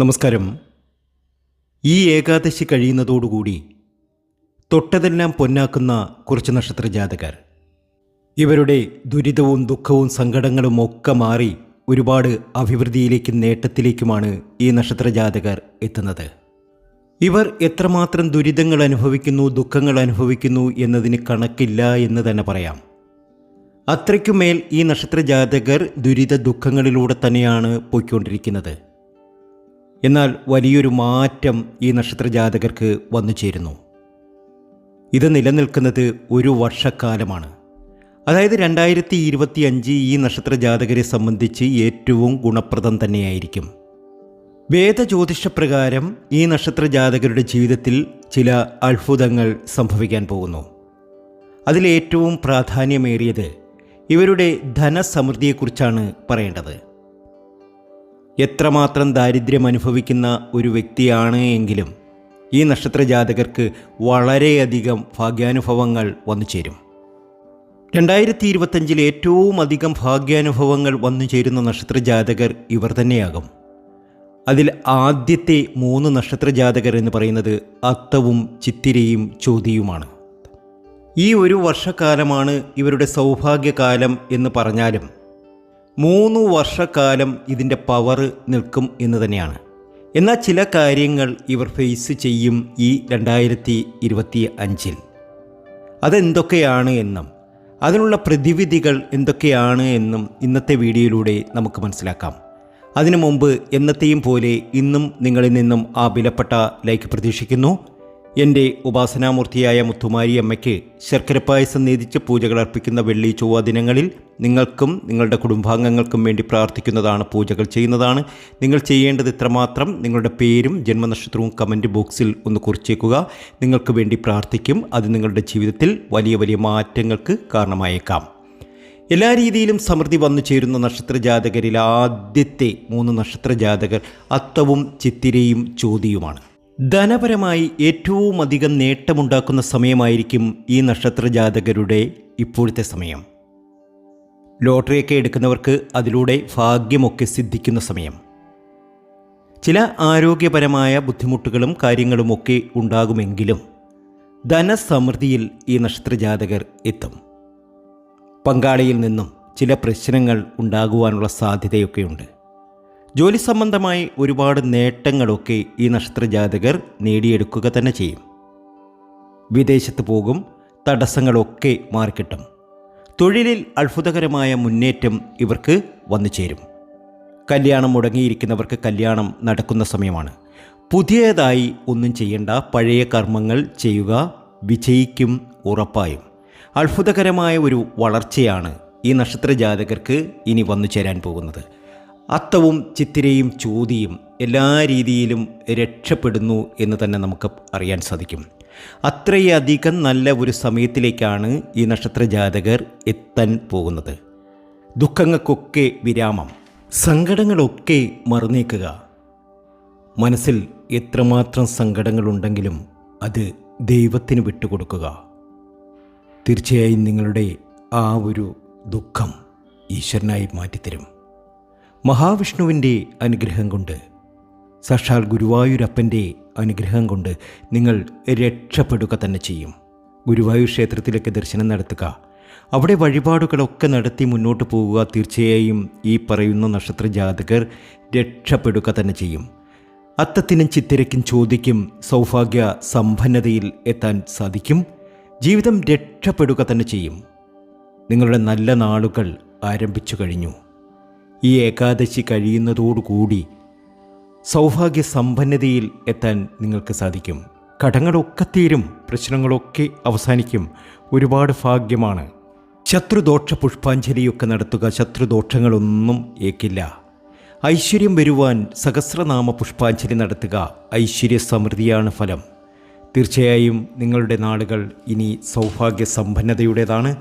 നമസ്കാരം. ഈ ഏകാദശി കഴിയുന്നതോടുകൂടി തൊട്ടതെല്ലാം പൊന്നാക്കുന്ന കുറച്ച് നക്ഷത്ര ജാതകർ ഇവരുടെ ദുരിതവും ദുഃഖവും സങ്കടങ്ങളും ഒക്കെ മാറി ഒരുപാട് അഭിവൃദ്ധിയിലേക്കും നേട്ടത്തിലേക്കുമാണ് ഈ നക്ഷത്ര ജാതകർ എത്തുന്നത്. ഇവർ എത്രമാത്രം ദുരിതങ്ങൾ അനുഭവിക്കുന്നു ദുഃഖങ്ങൾ അനുഭവിക്കുന്നു എന്നതിന് കണക്കില്ല എന്ന് തന്നെ പറയാം. അത്രയ്ക്കുമേൽ ഈ നക്ഷത്ര ജാതകർ ദുരിത ദുഃഖങ്ങളിലൂടെ തന്നെയാണ് പോയിക്കൊണ്ടിരിക്കുന്നത്. എന്നാൽ വലിയൊരു മാറ്റം ഈ നക്ഷത്ര ജാതകർക്ക് വന്നു ചേരുന്നു. ഇത് നിലനിൽക്കുന്നത് ഒരു വർഷക്കാലമാണ്. അതായത് രണ്ടായിരത്തി ഇരുപത്തി അഞ്ച് ഈ നക്ഷത്ര ജാതകരെ സംബന്ധിച്ച് ഏറ്റവും ഗുണപ്രദം തന്നെയായിരിക്കും. വേദജ്യോതിഷപ്രകാരം ഈ നക്ഷത്ര ജാതകരുടെ ജീവിതത്തിൽ ചില അത്ഭുതങ്ങൾ സംഭവിക്കാൻ പോകുന്നു. അതിലേറ്റവും പ്രാധാന്യമേറിയത് ഇവരുടെ ധനസമൃദ്ധിയെക്കുറിച്ചാണ് പറയേണ്ടത്. എത്രമാത്രം ദാരിദ്ര്യം അനുഭവിക്കുന്ന ഒരു വ്യക്തിയാണ് എങ്കിലും ഈ നക്ഷത്ര ജാതകർക്ക് വളരെയധികം ഭാഗ്യാനുഭവങ്ങൾ വന്നു ചേരും. രണ്ടായിരത്തി ഇരുപത്തഞ്ചിൽ ഏറ്റവും അധികം ഭാഗ്യാനുഭവങ്ങൾ വന്നു ചേരുന്ന നക്ഷത്ര ജാതകർ ഇവർ തന്നെയാകും. അതിൽ ആദ്യത്തെ മൂന്ന് നക്ഷത്ര ജാതകർ എന്ന് പറയുന്നത് അത്തവും ചിത്തിരയും ചോതിയുമാണ്. ഈ ഒരു വർഷക്കാലമാണ് ഇവരുടെ സൗഭാഗ്യകാലം എന്ന് പറഞ്ഞാലും മൂന്ന് വർഷക്കാലം ഇതിന്റെ പവർ നിൽക്കും എന്ന് തന്നെയാണ്. എന്നാൽ ചില കാര്യങ്ങൾ ഇവർ ഫേസ് ചെയ്യും ഈ രണ്ടായിരത്തി ഇരുപത്തി അഞ്ചിൽ അതെന്തൊക്കെയാണ് എന്നും അതിനുള്ള പ്രതിവിധികൾ എന്തൊക്കെയാണ് എന്നും ഇന്നത്തെ വീഡിയോയിലൂടെ നമുക്ക് മനസ്സിലാക്കാം. അതിനു മുമ്പ് എന്നത്തെയും പോലെ ഇന്നും നിങ്ങളിൽ നിന്നും ആ വിലപ്പെട്ട ലൈക്ക് പ്രതീക്ഷിക്കുന്നു. എന്റെ ഉപാസനാമൂർത്തിയായ മുത്തുമാരി അമ്മയ്ക്ക് ശർക്കര പായസം നീതിച്ച് പൂജകൾ അർപ്പിക്കുന്ന വെള്ളി ചൊവ്വ ദിനങ്ങളിൽ നിങ്ങൾക്കും നിങ്ങളുടെ കുടുംബാംഗങ്ങൾക്കും വേണ്ടി പ്രാർത്ഥിക്കുന്നതാണ് പൂജകൾ ചെയ്യുന്നതാണ്. നിങ്ങൾ ചെയ്യേണ്ടത് ഇത്രമാത്രം. നിങ്ങളുടെ പേരും ജന്മനക്ഷത്രവും കമന്റ് ബോക്സിൽ ഒന്ന് കുറിച്ചേക്കുക. നിങ്ങൾക്ക് വേണ്ടി പ്രാർത്ഥിക്കും. അത് നിങ്ങളുടെ ജീവിതത്തിൽ വലിയ വലിയ മാറ്റങ്ങൾക്ക് കാരണമായേക്കാം. എല്ലാ രീതിയിലും സമൃദ്ധി വന്നു ചേരുന്ന നക്ഷത്ര ജാതകരിൽ ആദ്യത്തെ മൂന്ന് നക്ഷത്ര ജാതകർ അത്തവും ചിത്തിരയും ചോതിയുമാണ് ധനപരമായി ഏറ്റവും അധികം നേട്ടമുണ്ടാക്കുന്ന സമയമായിരിക്കും ഈ നക്ഷത്ര ജാതകരുടെ ഇപ്പോഴത്തെ സമയം. ലോട്ടറിയൊക്കെ എടുക്കുന്നവർക്ക് അതിലൂടെ ഭാഗ്യമൊക്കെ സിദ്ധിക്കുന്ന സമയം. ചില ആരോഗ്യപരമായ ബുദ്ധിമുട്ടുകളും കാര്യങ്ങളുമൊക്കെ ഉണ്ടാകുമെങ്കിലും ധനസമൃദ്ധിയിൽ ഈ നക്ഷത്ര ജാതകർ എത്തും. പങ്കാളിയിൽ നിന്നും ചില പ്രശ്നങ്ങൾ ഉണ്ടാകുവാനുള്ള സാധ്യതയൊക്കെയുണ്ട്. ജോലി സംബന്ധമായി ഒരുപാട് നേട്ടങ്ങളൊക്കെ ഈ നക്ഷത്രജാതകർ നേടിയെടുക്കുക തന്നെ ചെയ്യും. വിദേശത്ത് പോകും തടസ്സങ്ങളൊക്കെ മാറിക്കിട്ടും. തൊഴിലിൽ അത്ഭുതകരമായ മുന്നേറ്റം ഇവർക്ക് വന്നു ചേരും. കല്യാണം മുടങ്ങിയിരിക്കുന്നവർക്ക് കല്യാണം നടക്കുന്ന സമയമാണ്. പുതിയതായി ഒന്നും ചെയ്യേണ്ട പഴയ കർമ്മങ്ങൾ ചെയ്യുക വിജയിക്കും ഉറപ്പായും. അത്ഭുതകരമായ ഒരു വളർച്ചയാണ് ഈ നക്ഷത്ര ജാതകർക്ക് ഇനി വന്നു ചേരാൻ പോകുന്നത്. അത്തവും ചിത്തിരയും ചോതിയും എല്ലാ രീതിയിലും രക്ഷപ്പെടുന്നു എന്ന് തന്നെ നമുക്ക് അറിയാൻ സാധിക്കും. അത്രയധികം നല്ല ഒരു സമയത്തിലേക്കാണ് ഈ നക്ഷത്ര ജാതകർ എത്താൻ പോകുന്നത്. ദുഃഖങ്ങൾക്കൊക്കെ വിരാമം. സങ്കടങ്ങളൊക്കെ മറന്നേക്കുക. മനസ്സിൽ എത്രമാത്രം സങ്കടങ്ങളുണ്ടെങ്കിലും അത് ദൈവത്തിന് വിട്ടുകൊടുക്കുക. തീർച്ചയായും നിങ്ങളുടെ ആ ഒരു ദുഃഖം ഈശ്വരനായി മാറ്റിത്തരും. മഹാവിഷ്ണുവിന്റെ അനുഗ്രഹം കൊണ്ട് സാക്ഷാൽ ഗുരുവായൂരപ്പന്റെ അനുഗ്രഹം കൊണ്ട് നിങ്ങൾ രക്ഷപ്പെടുക തന്നെ ചെയ്യും. ഗുരുവായൂർ ക്ഷേത്രത്തിലേക്ക് ദർശനം നടത്തുക. അവിടെ വഴിപാടുകളൊക്കെ നടത്തി മുന്നോട്ട് പോവുക തീർച്ചയായും ഈ പറയുന്ന നക്ഷത്ര ജാതകർ രക്ഷപ്പെടുക തന്നെ ചെയ്യും. അത്തത്തിനും ചിത്തിരയ്ക്കും ചോദിക്കും സൗഭാഗ്യ സമ്പന്നതയിൽ എത്താൻ സാധിക്കും. ജീവിതം രക്ഷപ്പെടുക തന്നെ ചെയ്യും. നിങ്ങളുടെ നല്ല നാളുകൾ ആരംഭിച്ചു കഴിഞ്ഞു. ഈ ഏകാദശി കഴിയുന്നതോടുകൂടി സൗഭാഗ്യ സമ്പന്നതയിൽ എത്താൻ നിങ്ങൾക്ക് സാധിക്കും. കടങ്ങളൊക്കെ തീരും പ്രശ്നങ്ങളൊക്കെ അവസാനിക്കും. ഒരുപാട് ഭാഗ്യമാണ്. ശത്രുദോഷ പുഷ്പാഞ്ജലിയൊക്കെ നടത്തുക ശത്രുദോഷങ്ങളൊന്നും ഏക്കില്ല. ഐശ്വര്യം വരുവാൻ സഹസ്രനാമ പുഷ്പാഞ്ജലി നടത്തുക ഐശ്വര്യ സമൃദ്ധിയാണ് ഫലം. തീർച്ചയായും നിങ്ങളുടെ നാളുകൾ ഇനി സൗഭാഗ്യ സമ്പന്നതയുടേതാണ്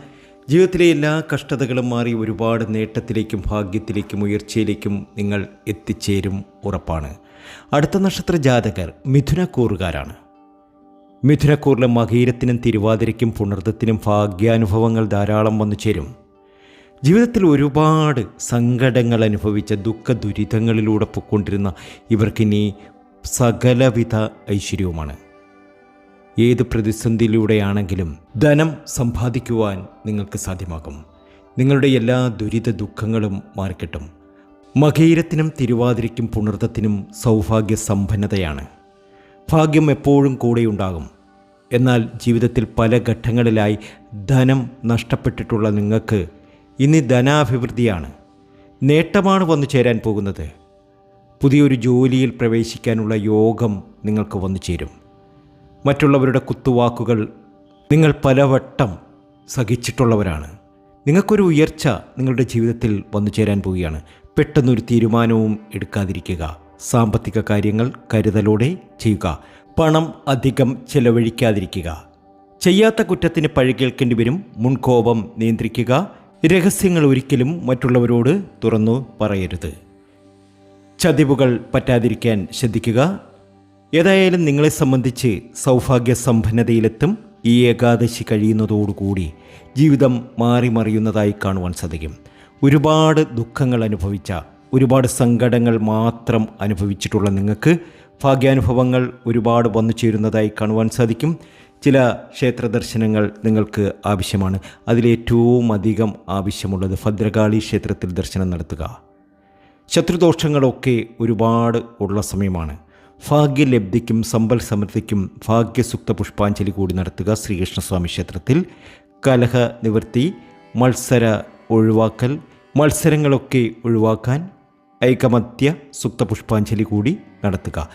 ജീവിതത്തിലെ എല്ലാ കഷ്ടതകളും മാറി ഒരുപാട് നേട്ടത്തിലേക്കും ഭാഗ്യത്തിലേക്കും ഉയർച്ചയിലേക്കും നിങ്ങൾ എത്തിച്ചേരും ഉറപ്പാണ്. അടുത്ത നക്ഷത്ര ജാതകർ മിഥുനക്കൂറുകാരാണ്. മിഥുനക്കൂറിലെ മകീരത്തിനും തിരുവാതിരയ്ക്കും പുണർദത്തിനും ഭാഗ്യാനുഭവങ്ങൾ ധാരാളം വന്നു ചേരും. ജീവിതത്തിൽ ഒരുപാട് സങ്കടങ്ങൾ അനുഭവിച്ച ദുഃഖ ദുരിതങ്ങളിലൂടെ പൊയ്ക്കൊണ്ടിരുന്ന ഇവർക്കിനി സകലവിധ ഐശ്വര്യവുമാണ്. ഏത് പ്രതിസന്ധിയിലൂടെയാണെങ്കിലും ധനം സമ്പാദിക്കുവാൻ നിങ്ങൾക്ക് സാധ്യമാകും. നിങ്ങളുടെ എല്ലാ ദുരിത ദുഃഖങ്ങളും മാറിക്കിട്ടും. മകീരത്തിനും തിരുവാതിരയ്ക്കും പുണർത്തത്തിനും സൗഭാഗ്യ സമ്പന്നതയാണ്. ഭാഗ്യം എപ്പോഴും കൂടെയുണ്ടാകും. എന്നാൽ ജീവിതത്തിൽ പല ഘട്ടങ്ങളിലായി ധനം നഷ്ടപ്പെട്ടിട്ടുള്ള നിങ്ങൾക്ക് ഇനി ധനാഭിവൃദ്ധിയാണ്. നേട്ടമാണ് വന്നു ചേരാൻ പോകുന്നത്. പുതിയൊരു ജോലിയിൽ പ്രവേശിക്കാനുള്ള യോഗം നിങ്ങൾക്ക് വന്നു ചേരും. മറ്റുള്ളവരുടെ കുത്തുവാക്കുകൾ നിങ്ങൾ പലവട്ടം സഹിച്ചിട്ടുള്ളവരാണ്. നിങ്ങൾക്കൊരു ഉയർച്ച നിങ്ങളുടെ ജീവിതത്തിൽ വന്നു ചേരാൻ പോവുകയാണ്. പെട്ടെന്നൊരു തീരുമാനവും എടുക്കാതിരിക്കുക. സാമ്പത്തിക കാര്യങ്ങൾ കരുതലോടെ ചെയ്യുക. പണം അധികം ചെലവഴിക്കാതിരിക്കുക. ചെയ്യാത്ത കുറ്റത്തിന് പഴി കേൾക്കേണ്ടി വരും. മുൻകോപം നിയന്ത്രിക്കുക. രഹസ്യങ്ങൾ ഒരിക്കലും മറ്റുള്ളവരോട് തുറന്നു പറയരുത്. ചതിവുകൾ പറ്റാതിരിക്കാൻ ശ്രദ്ധിക്കുക. ഏതായാലും നിങ്ങളെ സംബന്ധിച്ച് സൗഭാഗ്യ സമ്പന്നതയിലെത്തും ഈ ഏകാദശി കഴിയുന്നതോടുകൂടി ജീവിതം മാറി മറിയുന്നതായി കാണുവാൻ സാധിക്കും. ഒരുപാട് ദുഃഖങ്ങൾ അനുഭവിച്ച ഒരുപാട് സങ്കടങ്ങൾ മാത്രം അനുഭവിച്ചിട്ടുള്ള നിങ്ങൾക്ക് ഭാഗ്യാനുഭവങ്ങൾ ഒരുപാട് വന്നു ചേരുന്നതായി കാണുവാൻ സാധിക്കും. ചില ക്ഷേത്ര ദർശനങ്ങൾ നിങ്ങൾക്ക് ആവശ്യമാണ്. അതിലേറ്റവും അധികം ആവശ്യമുള്ളത് ഭദ്രകാളി ക്ഷേത്രത്തിൽ ദർശനം നടത്തുക. ശത്രുദോഷങ്ങളൊക്കെ ഒരുപാട് ഉള്ള സമയമാണ്. ഭാഗ്യലബ്ധിക്കും സമ്പൽ സമൃദ്ധിക്കും ഭാഗ്യസുക്ത പുഷ്പാഞ്ജലി കൂടി നടത്തുക ശ്രീകൃഷ്ണസ്വാമി ക്ഷേത്രത്തിൽ. കലഹ നിവൃത്തി മത്സര ഒഴിവാക്കൽ മത്സരങ്ങളൊക്കെ ഒഴിവാക്കാൻ ഐകമത്യ സുക്ത പുഷ്പാഞ്ജലി കൂടി നടത്തുക.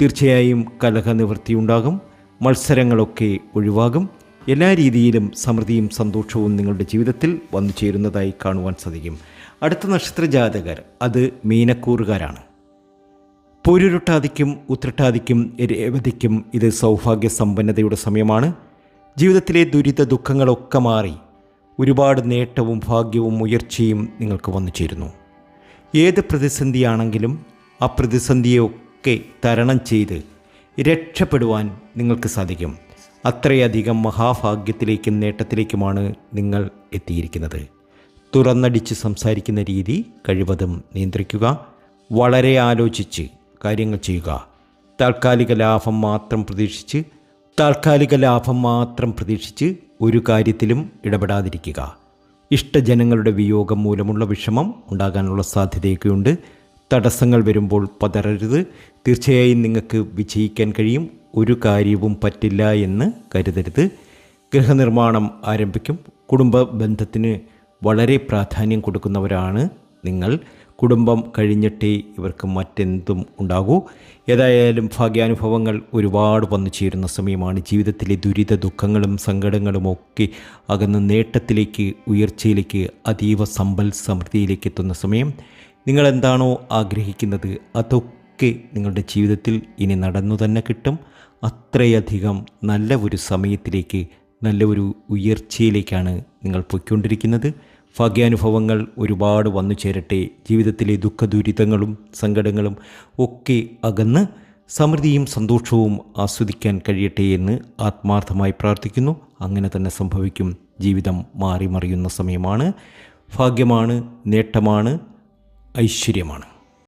തീർച്ചയായും കലഹ നിവൃത്തിയുണ്ടാകും മത്സരങ്ങളൊക്കെ ഒഴിവാകും. എല്ലാ രീതിയിലും സമൃദ്ധിയും സന്തോഷവും നിങ്ങളുടെ ജീവിതത്തിൽ വന്നു ചേരുന്നതായി കാണുവാൻ സാധിക്കും. അടുത്ത നക്ഷത്ര ജാതകർ അത് മീനക്കൂറുകാരാണ്. പൂരുരുട്ടാതിക്കും ഉത്രട്ടാതിക്കും രേവതിക്കും ഇത് സൗഭാഗ്യ സമ്പന്നതയുടെ സമയമാണ്. ജീവിതത്തിലെ ദുരിത ദുഃഖങ്ങളൊക്കെ മാറി ഒരുപാട് നേട്ടവും ഭാഗ്യവും ഉയർച്ചയും നിങ്ങൾക്ക് വന്നു ചേരുന്നു. ഏത് പ്രതിസന്ധിയാണെങ്കിലും ആ പ്രതിസന്ധിയൊക്കെ തരണം ചെയ്ത് രക്ഷപ്പെടുവാൻ നിങ്ങൾക്ക് സാധിക്കും. അത്രയധികം മഹാഭാഗ്യത്തിലേക്കും നേട്ടത്തിലേക്കുമാണ് നിങ്ങൾ എത്തിയിരിക്കുന്നത്. തുറന്നടിച്ച് സംസാരിക്കുന്ന രീതി കഴിവതും നിയന്ത്രിക്കുക. വളരെ ആലോചിച്ച് കാര്യങ്ങൾ ചെയ്യുക. താൽക്കാലിക ലാഭം മാത്രം പ്രതീക്ഷിച്ച് താൽക്കാലിക ലാഭം മാത്രം പ്രതീക്ഷിച്ച് ഒരു കാര്യത്തിലും ഇടപെടാതിരിക്കുക. ഇഷ്ടജനങ്ങളുടെ വിയോഗം മൂലമുള്ള വിഷമം ഉണ്ടാകാനുള്ള സാധ്യതയൊക്കെയുണ്ട്. തടസ്സങ്ങൾ വരുമ്പോൾ പതറരുത്. തീർച്ചയായും നിങ്ങൾക്ക് വിജയിക്കാൻ കഴിയും. ഒരു കാര്യവും പറ്റില്ല എന്ന് കരുതരുത്. ഗൃഹനിർമ്മാണം ആരംഭിക്കും. കുടുംബ ബന്ധത്തിന് വളരെ പ്രാധാന്യം കൊടുക്കുന്നവരാണ് നിങ്ങൾ. കുടുംബം കഴിഞ്ഞിട്ടേ ഇവർക്ക് മറ്റെന്തും ഉണ്ടാകൂ. ഏതായാലും ഭാഗ്യാനുഭവങ്ങൾ ഒരുപാട് വന്നു ചേരുന്ന സമയമാണ്. ജീവിതത്തിലെ ദുരിത ദുഃഖങ്ങളും സങ്കടങ്ങളും ഒക്കെ അകന്ന് നേട്ടത്തിലേക്ക് ഉയർച്ചയിലേക്ക് അതീവ സമ്പൽ സമൃദ്ധിയിലേക്ക് എത്തുന്ന സമയം. നിങ്ങൾ എന്താണോ ആഗ്രഹിക്കുന്നത് അതൊക്കെ നിങ്ങളുടെ ജീവിതത്തിൽ ഇനി നടന്നു തന്നെ കിട്ടും. അത്രയധികം നല്ല ഒരു സമയത്തിലേക്ക് നല്ല ഒരു ഉയർച്ചയിലേക്കാണ് നിങ്ങൾ പൊയ്ക്കൊണ്ടിരിക്കുന്നത്. ഭാഗ്യാനുഭവങ്ങൾ ഒരുപാട് വന്നു ചേരട്ടെ. ജീവിതത്തിലെ ദുഃഖദുരിതങ്ങളും സങ്കടങ്ങളും ഒക്കെ അകന്ന് സമൃദ്ധിയും സന്തോഷവും ആസ്വദിക്കാൻ കഴിയട്ടെ എന്ന് ആത്മാർത്ഥമായി പ്രാർത്ഥിക്കുന്നു. അങ്ങനെ തന്നെ സംഭവിക്കും. ജീവിതം മാറി മറിയുന്ന സമയമാണ്. ഭാഗ്യമാണ് നേട്ടമാണ് ഐശ്വര്യമാണ്.